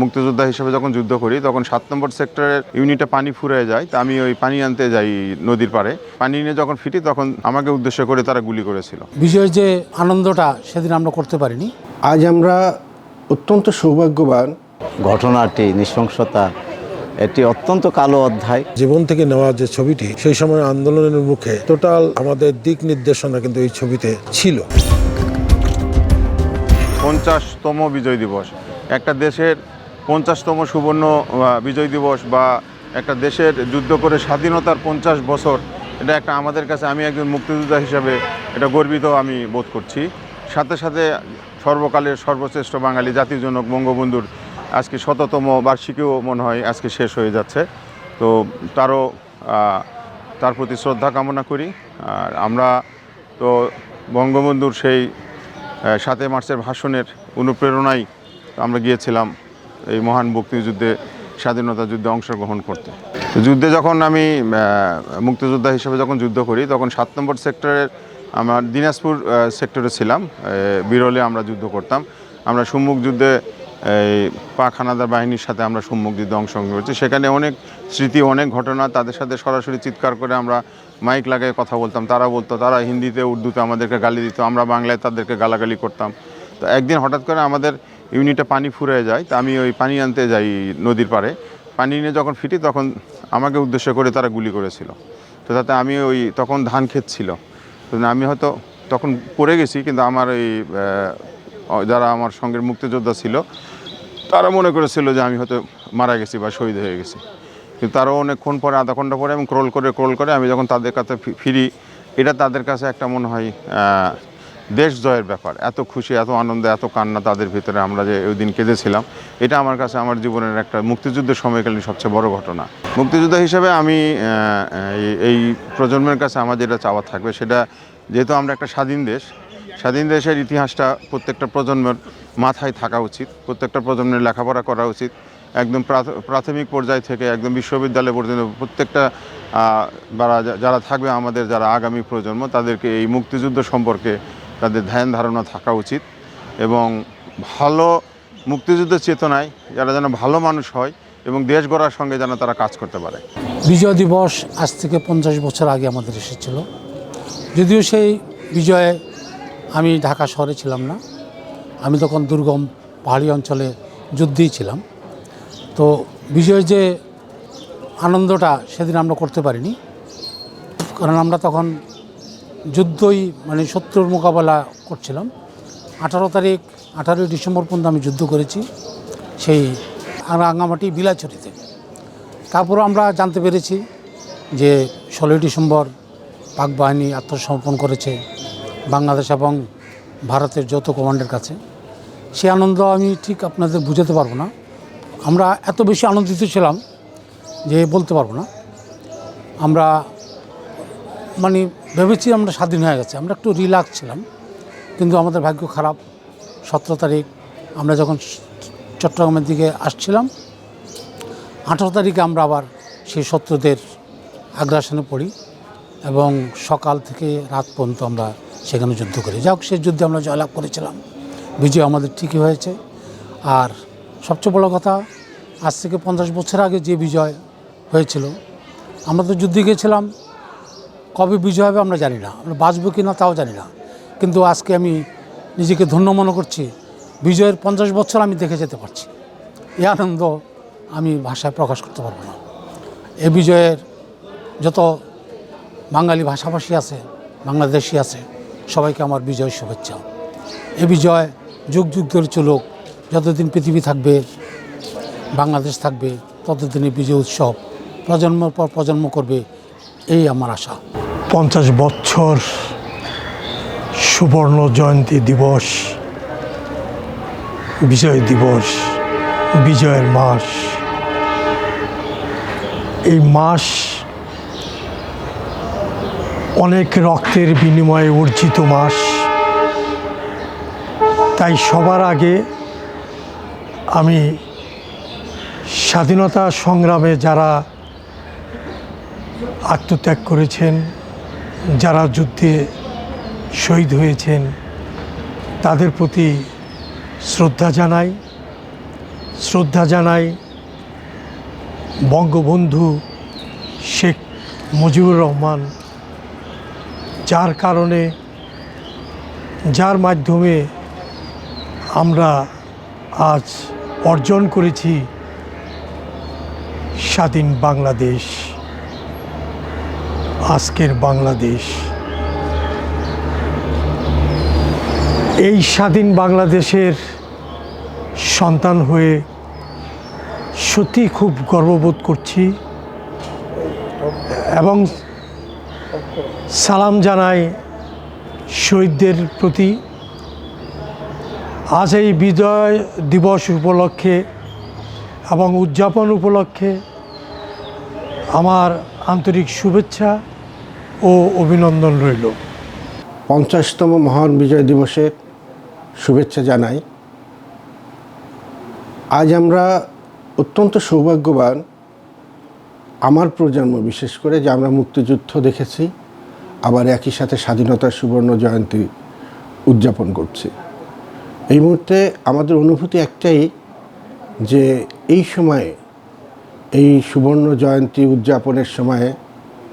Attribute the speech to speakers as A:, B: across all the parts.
A: মুক্তিযোদ্ধা হিসেবে যখন যুদ্ধ করি তখন সাত নম্বর সেক্টরের ইউনিটে পানি ফুরিয়ে যায় তা আমি ওই পানি আনতে যাই নদীর পাড়ে। পানি নিয়ে যখন ফিটি তখন আমাকে উদ্দেশ্য করে তারা গুলি করেছিল।
B: বিজয়ের যে আনন্দটা সেদিন আমরা করতে পারিনি।
C: আজ আমরা অত্যন্ত সৌভাগ্যবান।
D: ঘটনাটি নৃশংসতা এটি অত্যন্ত কালো অধ্যায়।
E: জীবন থেকে নেওয়া যে ছবিটি সেই সময় আন্দোলনের মুখে টোটাল আমাদের দিক নির্দেশনা কিন্তু এই ছবিতে ছিল।
A: পঞ্চাশতম বিজয় দিবস। একটা দেশের পঞ্চাশতম সুবর্ণ বিজয় দিবস বা একটা দেশের যুদ্ধ করে স্বাধীনতার পঞ্চাশ বছর, এটা একটা আমাদের কাছে, আমি একজন মুক্তিযোদ্ধা হিসাবে এটা গর্বিত আমি বোধ করছি। সাথে সাথে সর্বকালের সর্বশ্রেষ্ঠ বাঙালি জাতির জনক বঙ্গবন্ধুর আজকে শততম বার্ষিকীও মনে হয় আজকে শেষ হয়ে যাচ্ছে। তো তারও তার প্রতি শ্রদ্ধা কামনা করি। আর আমরা তো বঙ্গবন্ধুর সেই সাতই মার্চের ভাষণের অনুপ্রেরণায় আমরা গিয়েছিলাম এই মহান মুক্তিযুদ্ধে, স্বাধীনতা যুদ্ধে অংশগ্রহণ করতে। যুদ্ধে যখন আমি মুক্তিযোদ্ধা হিসেবে যখন যুদ্ধ করি, তখন সাত নম্বর সেক্টরের আমার দিনাজপুর সেক্টরে ছিলাম বিরলে আমরা যুদ্ধ করতাম। আমরা সম্মুখ যুদ্ধে, এই পাক হানাদার বাহিনীর সাথে আমরা সম্মুখ যুদ্ধে অংশগ্রহণ করেছি। সেখানে অনেক স্মৃতি, অনেক ঘটনা তাদের সাথে সরাসরি চিৎকার করে আমরা মাইক লাগায় কথা বলতাম। তারা বলতো, তারা হিন্দিতে, উর্দুতে আমাদেরকে গালি দিত, আমরা বাংলায় তাদেরকে গালাগালি করতাম। তো একদিন হঠাৎ করে আমাদের ইউনিটে পানি ফুরে যায়, তা আমি ওই পানি আনতে যাই নদীর পাড়ে। পানি নিয়ে যখন ফিরি, তখন আমাকে উদ্দেশ্য করে তারা গুলি করেছিল। তো তাতে আমি ওই তখন ধান ক্ষেত ছিল। তো আমি হয়তো তখন পড়ে গেছি, কিন্তু আমার ওই যারা আমার সঙ্গের মুক্তিযোদ্ধা ছিল, তারা মনে করেছিল যে আমি হয়তো মারা গেছি বা শহীদ হয়ে গেছি। কিন্তু তারও অনেকক্ষণ পরে, আধা ঘণ্টা পরে এবং ক্রোল করে ক্রোল করে আমি যখন তাদের কাছে ফিরি, এটা তাদের কাছে একটা মনে হয় দেশ জয়ের ব্যাপার। এত খুশি, এত আনন্দ, এত কান্না তাদের ভিতরে আমরা যে ওই দিন কেঁদেছিলাম, এটা আমার কাছে আমার জীবনের একটা মুক্তিযুদ্ধের সময়কালীন সবচেয়ে বড় ঘটনা। মুক্তিযোদ্ধা হিসেবে আমি এই- প্রজন্মের কাছে আমার যেটা চাওয়া থাকবে, সেটা যেহেতু আমরা একটা স্বাধীন দেশ, স্বাধীন দেশের ইতিহাসটা প্রত্যেকটা প্রজন্মের মাথায় থাকা উচিত, প্রত্যেকটা প্রজন্মের লেখাপড়া করা উচিত। একদম প্রাথমিক পর্যায় থেকে একদম বিশ্ববিদ্যালয় পর্যন্ত প্রত্যেকটা যারা যারা থাকবে আমাদের, যারা আগামী প্রজন্ম, তাদেরকে এই মুক্তিযুদ্ধ সম্পর্কে তাদের ধ্যান ধারণা থাকা উচিত এবং ভালো মুক্তিযুদ্ধের চেতনায় যারা যেন ভালো মানুষ হয় এবং দেশ গড়ার সঙ্গে যেন তারা কাজ করতে পারে।
B: বিজয় দিবস আজ থেকে পঞ্চাশ বছর আগে আমাদের এসেছিল। যদিও সেই বিজয়ে আমি ঢাকা শহরে ছিলাম না। আমি তখন দুর্গম পাহাড়ি অঞ্চলে যুদ্ধেই ছিলাম। তো বিজয়ের যে আনন্দটা সেদিন আমরা করতে পারিনি। কারণ আমরা তখন যুদ্ধই মানে শত্রুর মোকাবেলা করছিলাম। আঠারো তারিখ, আঠারোই ডিসেম্বর পর্যন্ত আমি যুদ্ধ করেছি সেই রাঙামাটি বিলাচুরিতে তারপরও আমরা জানতে পেরেছি যে ষোলোই ডিসেম্বর পাক বাহিনী আত্মসমর্পণ করেছে বাংলাদেশ এবং ভারতের যৌথ কমান্ডের কাছে। সে আনন্দ আমি ঠিক আপনাদের বুঝাতে পারব না। আমরা এত বেশি আনন্দিত ছিলাম যে বলতে পারব না। আমরা মানে ভেবেছি আমরা স্বাধীন হয়ে গেছে। আমরা একটু রিল্যাক্স ছিলাম, কিন্তু আমাদের ভাগ্য খারাপ। সতেরো তারিখ আমরা যখন চট্টগ্রামের দিকে আসছিলাম, আঠারো তারিখে আমরা আবার সেই শত্রুদের আগ্রাসনে পড়ি এবং সকাল থেকে রাত পর্যন্ত আমরা সেখানে যুদ্ধ করি। যাই হোক, সেই যুদ্ধে আমরা জয়লাভ করেছিলাম। বিজয় আমাদের ঠিকই হয়েছে। আর সবচেয়ে বড় কথা, আজ থেকে পঞ্চাশ বছর আগে যে বিজয় হয়েছিল, আমরা তো যুদ্ধে গিয়েছিলাম কবে বিজয় হবে আমরা জানি না। আমরা বাঁচবো কি না তাও জানি না। কিন্তু আজকে আমি নিজেকে ধন্য মনে করছি, বিজয়ের পঞ্চাশ বছর আমি দেখে যেতে পারছি। এই আনন্দ আমি ভাষায় প্রকাশ করতে পারব না। এ বিজয়ের যত বাঙালি ভাষাভাষী আছে, বাংলাদেশি আছে, সবাইকে আমার বিজয় শুভেচ্ছা। এ বিজয় যুগ যুগ ধরে চলুক, যতদিন পৃথিবী থাকবে, বাংলাদেশ থাকবে ততদিন এই বিজয় উৎসব প্রজন্মের পর প্রজন্ম করবে, এই আমার আশা।
F: পঞ্চাশ বছর সুবর্ণ জয়ন্তী দিবস, বিজয় দিবস, বিজয়ের মাস। এই মাস অনেক রক্তের বিনিময়ে অর্জিত মাস। তাই সবার আগে আমি স্বাধীনতা সংগ্রামে যারা আত্মত্যাগ করেছেন যারা যুদ্ধে শহীদ হয়েছেন, তাদের প্রতি শ্রদ্ধা জানাই। শ্রদ্ধা জানাই বঙ্গবন্ধু শেখ মুজিবুর রহমান, যার কারণে, যার মাধ্যমে আমরা আজ অর্জন করেছি স্বাধীন বাংলাদেশ। আজকের বাংলাদেশ। এই স্বাধীন বাংলাদেশের সন্তান হয়ে সত্যি খুব গর্ববোধ করছি এবং সালাম জানাই শহীদদের প্রতি। আজ এই বিজয় দিবস উপলক্ষে এবং উদযাপন উপলক্ষে আমার আন্তরিক শুভেচ্ছা ও অভিনন্দন রইল।
C: পঞ্চাশতম মহান বিজয় দিবসের শুভেচ্ছা জানাই। আজ আমরা অত্যন্ত সৌভাগ্যবান আমার প্রজন্ম, বিশেষ করে যে আমরা মুক্তিযুদ্ধ দেখেছি, আবার একই সাথে স্বাধীনতার সুবর্ণ জয়ন্তী উদযাপন করছি। এই মুহূর্তে আমাদের অনুভূতি একটাই যে এই সময়ে, এই সুবর্ণ জয়ন্তী উদযাপনের সময়ে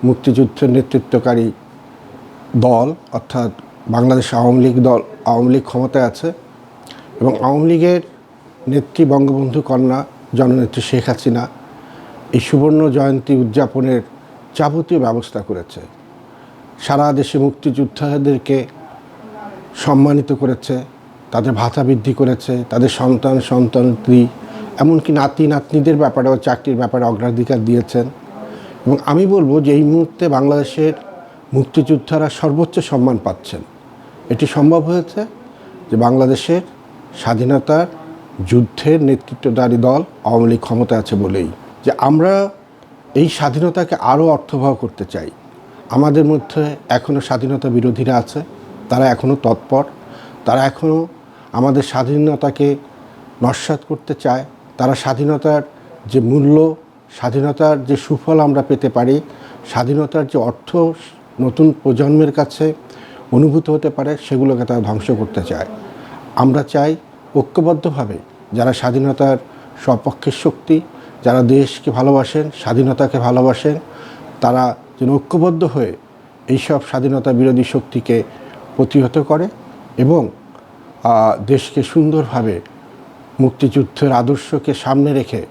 C: মুক্তিযুদ্ধের নেতৃত্বকারী দল, অর্থাৎ বাংলাদেশ আওয়ামী লীগ দল, আওয়ামী লীগ ক্ষমতায় আছে এবং আওয়ামী লীগের নেত্রী বঙ্গবন্ধু কন্যা, জননেত্রী শেখ হাসিনা এই সুবর্ণ জয়ন্তী উদযাপনের যাবতীয় ব্যবস্থা করেছে। সারা দেশে মুক্তিযোদ্ধাদেরকে সম্মানিত করেছে, তাদের ভাতা বৃদ্ধি করেছে, তাদের সন্তান সন্তানত্রী এমনকি নাতি নাতনিদের ব্যাপারেও চাকরির ব্যাপারে অগ্রাধিকার দিয়েছেন। এবং আমি বলব যে এই মুহূর্তে বাংলাদেশের মুক্তিযোদ্ধারা সর্বোচ্চ সম্মান পাচ্ছেন। এটি সম্ভব হয়েছে যে বাংলাদেশের স্বাধীনতার যুদ্ধের নেতৃত্বদারী দল আওয়ামী লীগ ক্ষমতা আছে বলেই যে আমরা এই স্বাধীনতাকে আরও অর্থবহ করতে চাই। আমাদের মধ্যে এখনও স্বাধীনতা বিরোধীরা আছে, তারা এখনও তৎপর, তারা এখনও আমাদের স্বাধীনতাকে নস্বাত করতে চায়, তারা স্বাধীনতার যে মূল্য স্বাধীনতার যে সুফল আমরা পেতে পারি, স্বাধীনতার যে অর্থ নতুন প্রজন্মের কাছে অনুভূত হতে পারে, সেগুলোকে তারা ধ্বংস করতে চায়। আমরা চাই ঐক্যবদ্ধভাবে যারা স্বাধীনতার সপক্ষের শক্তি, যারা দেশকে ভালোবাসেন, স্বাধীনতাকে ভালোবাসেন, তারা যেন ঐক্যবদ্ধ হয়ে এইসব স্বাধীনতা বিরোধী শক্তিকে প্রতিহত করে এবং দেশকে সুন্দরভাবে মুক্তিযুদ্ধের আদর্শকে সামনে রেখে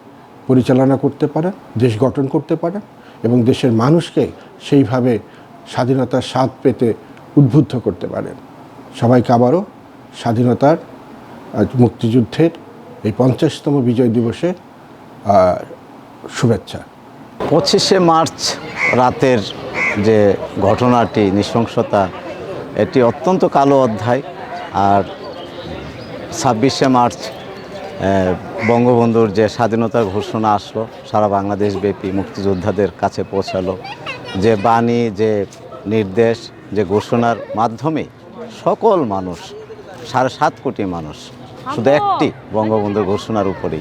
C: পরিচালনা করতে পারে, দেশ গঠন করতে পারে এবং দেশের মানুষকে সেইভাবে স্বাধীনতার স্বাদ পেতে উদ্বুদ্ধ করতে পারেন সবাইকে আবারও স্বাধীনতার মুক্তিযুদ্ধের এই পঞ্চাশতম বিজয় দিবসে শুভেচ্ছা।
D: পঁচিশে মার্চ রাতের যে ঘটনাটি, নৃশংসতা, এটি অত্যন্ত কালো অধ্যায়। আর ছাব্বিশে মার্চ বঙ্গবন্ধুর যে স্বাধীনতার ঘোষণা আসলো সারা বাংলাদেশ ব্যাপী মুক্তিযোদ্ধাদের কাছে পৌঁছালো। যে বাণী যে নির্দেশ যে ঘোষণার মাধ্যমে সকল মানুষ সাড়ে সাত কোটি মানুষ শুধু একটি বঙ্গবন্ধুর ঘোষণার উপরেই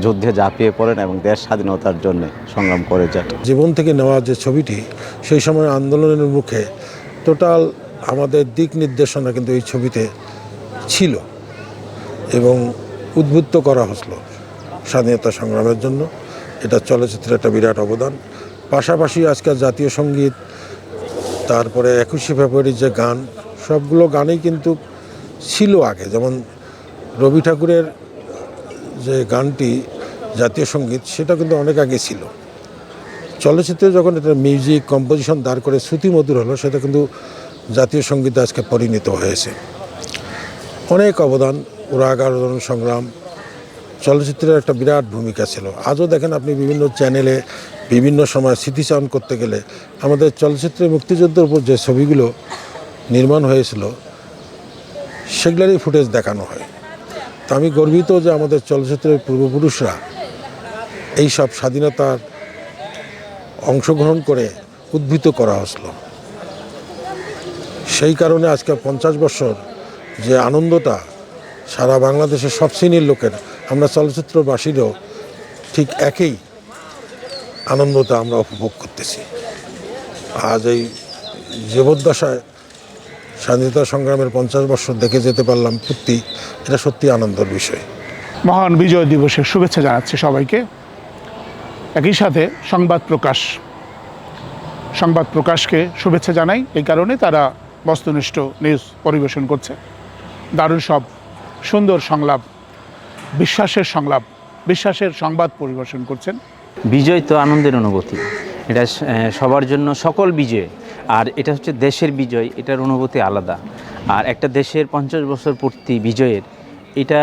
D: যুদ্ধে ঝাঁপিয়ে পড়েন এবং দেশ স্বাধীনতার জন্য সংগ্রাম করে যান।
E: জীবন থেকে নেওয়া যে ছবিটি সেই সময় আন্দোলনের মুখে টোটাল আমাদের দিক নির্দেশনা কিন্তু এই ছবিতে ছিল। এবং উদ্বুদ্ধ করা হলো স্বাধীনতা সংগ্রামের জন্য। এটা চলচ্চিত্রের একটা বিরাট অবদান। পাশাপাশি আজকাল জাতীয় সংগীত, তারপরে একুশে ফেব্রুয়ারির যে গান, সবগুলো গানেই কিন্তু ছিল আগে। যেমন রবি ঠাকুরের যে গানটি, জাতীয় সংগীত, সেটা কিন্তু অনেক আগে ছিল। চলচ্চিত্রে যখন এটা মিউজিক, কম্পোজিশন দাঁড় করে শ্রুতিমধুর হলো, সেটা কিন্তু জাতীয় সঙ্গীতে আজকে পরিণত হয়েছে। অনেক অবদান। রাগ আলোড়ন সংগ্রাম চলচ্চিত্রের একটা বিরাট ভূমিকা ছিল। আজও দেখেন আপনি বিভিন্ন চ্যানেলে বিভিন্ন সময় স্মৃতিচারণ করতে গেলে আমাদের চলচ্চিত্রে মুক্তিযুদ্ধের উপর যে ছবিগুলো নির্মাণ হয়েছিল, সেগুলোরই ফুটেজ দেখানো হয়। তো আমি গর্বিত যে আমাদের চলচ্চিত্রের পূর্বপুরুষরা এই সব স্বাধীনতার অংশগ্রহণ করে উদ্ভূত করা হসলো সেই কারণে আজকে পঞ্চাশ বছর যে আনন্দটা সারা বাংলাদেশের সব শ্রেণির লোকের আমরা চলচ্চিত্রবাসীরও ঠিক একই আনন্দটা আমরা উপভোগ করতেছি। আজ এই জীবদ্দশায় স্বাধীনতা সংগ্রামের পঞ্চাশ বছর দেখে যেতে পারলাম সত্যি, এটা সত্যি আনন্দের বিষয়।
G: মহান বিজয় দিবসের শুভেচ্ছা জানাচ্ছি সবাইকে। একই সাথে সংবাদ প্রকাশ। সংবাদ প্রকাশকে শুভেচ্ছা জানাই। এই কারণে তারা বস্তুনিষ্ঠ নিউজ পরিবেশন করছে। দারুণ সব সুন্দর সংলাপ, বিশ্বাসের সংলাপ, বিশ্বাসের সংবাদ পরিবেশন করছেন।
H: বিজয় তো আনন্দের অনুভূতি। এটা সবার জন্য সকল বিজয়। আর এটা হচ্ছে দেশের বিজয়, এটার অনুভূতি আলাদা। আর একটা দেশের পঞ্চাশ বছর পূর্তি বিজয়ের, এটা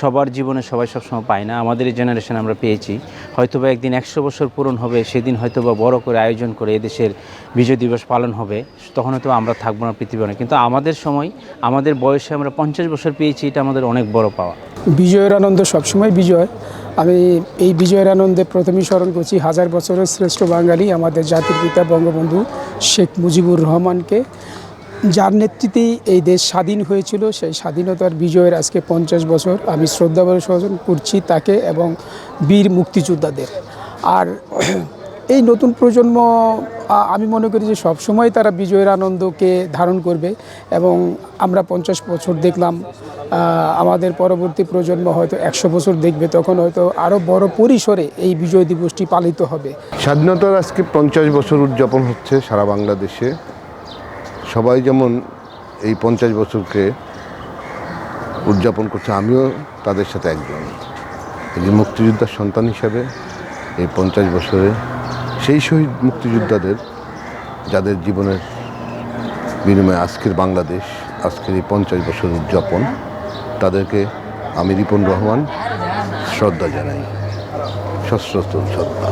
H: সবার জীবনে সবাই সবসময় পায় না। আমাদের এই জেনারেশন আমরা পেয়েছি। হয়তোবা একদিন একশো বছর পূরণ হবে, সেদিন হয়তোবা বড় করে আয়োজন করে এদেশের বিজয় দিবস পালন হবে, তখন হয়তো আমরা থাকব না পৃথিবী অনেক। কিন্তু আমাদের সময়, আমাদের বয়সে আমরা পঞ্চাশ বছর পেয়েছি, এটা আমাদের অনেক বড় পাওয়া।
I: বিজয়ের আনন্দ সবসময় বিজয়। আমি এই বিজয়ের আনন্দে প্রথমেই স্মরণ করছি, হাজার বছরের শ্রেষ্ঠ বাঙালি আমাদের জাতির পিতা, বঙ্গবন্ধু শেখ মুজিবুর রহমানকে। যার নেতৃত্বেই এই দেশ স্বাধীন হয়েছিল, সেই স্বাধীনতার বিজয়ের আজকে পঞ্চাশ বছর। আমি শ্রদ্ধা স্মরণ করছি তাকে এবং বীর মুক্তিযোদ্ধাদের। আর এই নতুন প্রজন্ম আমি মনে করি যে সবসময় তারা বিজয়ের আনন্দকে ধারণ করবে এবং আমরা পঞ্চাশ বছর দেখলাম আমাদের পরবর্তী প্রজন্ম হয়তো একশো বছর দেখবে, তখন হয়তো আরও বড় পরিসরে এই বিজয় দিবসটি পালিত হবে।
J: স্বাধীনতার আজকে পঞ্চাশ বছর উদযাপন হচ্ছে সারা বাংলাদেশে। সবাই যেমন এই পঞ্চাশ বছরকে উদযাপন করছে, আমিও তাদের সাথে একজন। একজন মুক্তিযোদ্ধার সন্তান হিসাবে এই পঞ্চাশ বছরে, সেই শহীদ মুক্তিযোদ্ধাদের, যাদের জীবনের বিনিময়ে আজকের বাংলাদেশ, আজকের এই পঞ্চাশ বছর উদযাপন, তাদেরকে আমি রিপন রহমান শ্রদ্ধা জানাই। সশ্রদ্ধ শ্রদ্ধা